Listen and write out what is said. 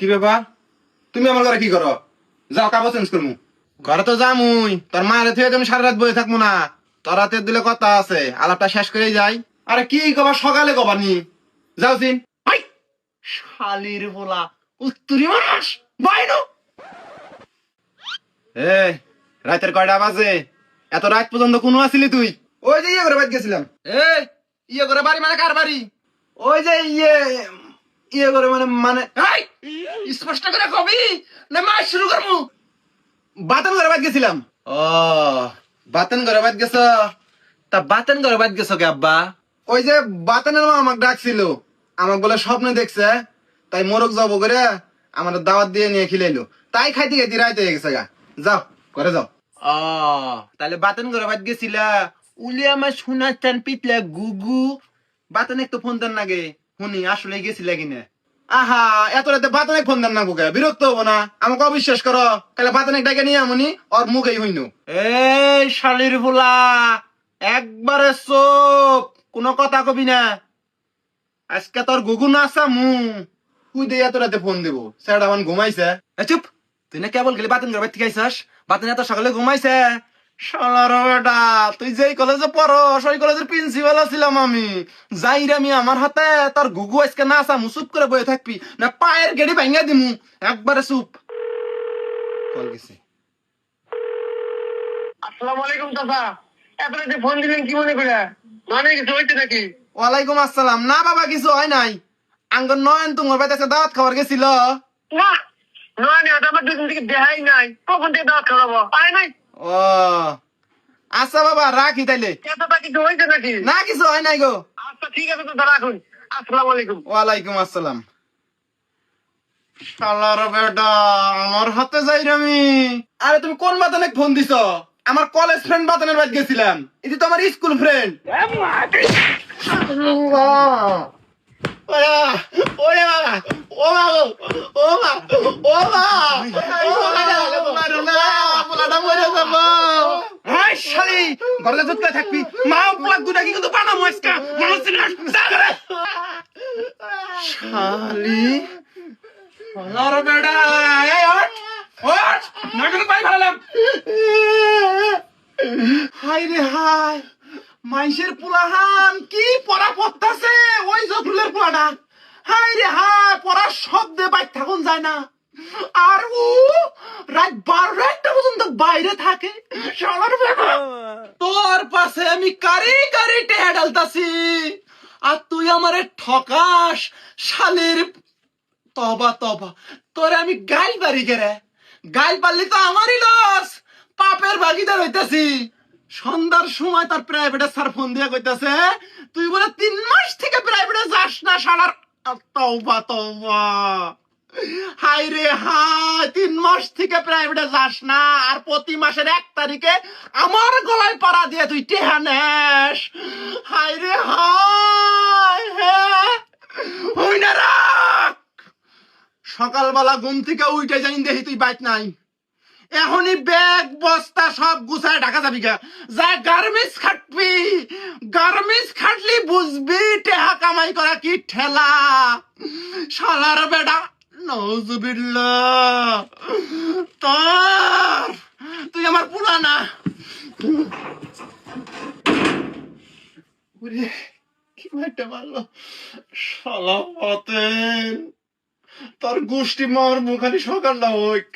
কি ব্যাপার? তুমি আমার ঘরে কি করো? যাও কাপড় চেঞ্জ করমু। ঘরে তো যামুই। তোর মায়ের থেকে তুমি সারা রাত বসে থাকব না। তোর রাতে দিলে কথা আছে আলাপটা শেষ করেই যাই। আরে কি কবার সকালে কবার নি? যাও সিন শালির বলা উত্তরি মানুষ। বাইনো এ রাতের কয়টা বাজে? এত রাত পর্যন্ত কোনো আসিলি তুই? ওই যে ইয়ে করে বাদ গেছিলাম। এ ইয়ে করে বাড়ি মানে কার বাড়ি? ওই যে ইয়ে ইয়ে করে মানে মানে স্পষ্ট করে কবি না মাস শুরু করমু। বাতন করে বাদ গেছিলাম। ও বাতন করে বাদ গেছ? তা বাতেন করে বাদ গেছো কে আব্বা? ওই যে বাতানের মা আমাকে ডাকছিল। আমাকে বলে স্বপ্নে দেখছে। তাই মোরগ যাব করে আমার দাওয়াত দিয়ে নিয়ে খিলাইলো। তাই খাইতে খাইতে রাইতে হয়ে গেছে গা। যাও করে যাও। ও তাহলে বাতন করে বাদ গেছিলা। উলি আমার সোনার চান পিতলে গুগু। বাতান একটু ফোন দেন নাগে শুনি আসলে গেছিলে কিনে আহা এত রাতে বাতানে ফোন দেন না বুকে বিরক্ত হব না। আমাকে অবিশ্বাস করো তাহলে বাতানে ডাকে নিয়ে আমনি ওর মুখেই হইনু। এই শালির ভোলা একবারে চোপ কোনো কথা কবি না। আজকে তোর গুগু না আসা মু। তুই দিয়ে এত রাতে ফোন দেবো। স্যার আমার ঘুমাইছে। এ চুপ! তুই না কেবল গেলি বাতেন করে বাদ থেকে আইসাস বাতেন এত সকালে ঘুমাইছে। শালার বেটা তুই যেই কলেজে পড়ো সেই কলেজের প্রিন্সিপাল ছিলাম আমি। আমার হাতে তোর গুগু আজকে না আসা মুসুপ করে বয়ে থাকবি না পায়ের গেড়ি ভাঙিয়া দিমু। একবারে চুপ। কল গেছে। আসসালামু আলাইকুম চাচা। এত রাতে ফোন দিলেন কি মনে করে? মানে কিছু হইতে নাকি? ওয়ালাইকুম আসসালাম। না বাবা কিছু হয় নাই। আঙ্গর নয়ন তোমার বাড়িতে দাওয়াত খাবার গেছিল। না নয় আমার দুদিন থেকে দেখাই নাই। কখন থেকে দাওয়াত খাওয়াবো? নাই? ও। আচ্ছা বাবা রাখি তাইলে। নাকি? না কিছু হয় নাই গো। আচ্ছা ঠিক আছে তো রাখুন। আসসালামু আলাইকুম। ওয়ালাইকুম আসসালাম। শালার বেটা আমার হাতে যাই আমি। আরে তুমি কোন বাতানে ফোন দিছ? আমার কলেজ ফ্রেন্ড বাতানের বাড়ি গেছিলাম। এটি তো আমার স্কুল ফ্রেন্ড ওরে বাবা ও মা গো, ও মা ও মা ও মা পোলাটা মরে যাব এই ঘরে করে থাকবি। মা পোলা দুটা কি কিন্তু বানা মস্কা মানুষ শালি। রে হাই মাইসের পোলাহান, কি পড়া পড়তাছে ওই জফরুলের পোলাটা। হাই রে হাই পড়ার শব্দে বাইর থাকুন যায় না। আর ও, রাত বারোটা একটা পর্যন্ত বাইরে থাকে। তোর পাশে আমি কারি কারি টেহা ডালতাছি। আর তুই আমারে ঠকাস শালির তবা তবা। তোরে আমি গাইল পারি গেরে গাইল পারলি তো আমারই লস। পাপের ভাগিদার হইতাছি। সন্ধ্যার সময় তার প্রাইভেটে স্যার ফোন দিয়া কইতাছে তুই বলে তিন মাস থেকে প্রাইভেটে যাস না শালার। তৌবা তৌবা। হাই রে হাই তিন মাস থেকে প্রাইভেটে যাস না, আর প্রতি মাসের এক তারিখে আমার গলায় পাড়া দিয়ে তুই টেহা নেস। হাই রে হাই হই সকালবেলা ঘুম থেকে উঠে যাই দেখি তুই বাইক নাই। এখনই ব্যাগ, বস্তা সব গুছায় ঢাকা যাবি গা। যা গার্মেন্টস খাটবি। গার্মেন্টস খাটলি বুঝবি, টেহা কামাই করা কি ঠেলা। সালার বেটা নজুবিল্লাহ তোর, তুই আমার পুরানা। ওরে, কি মাইটা মারলো? শালা তার গোষ্ঠী মার মুখানি সকাল না হোক।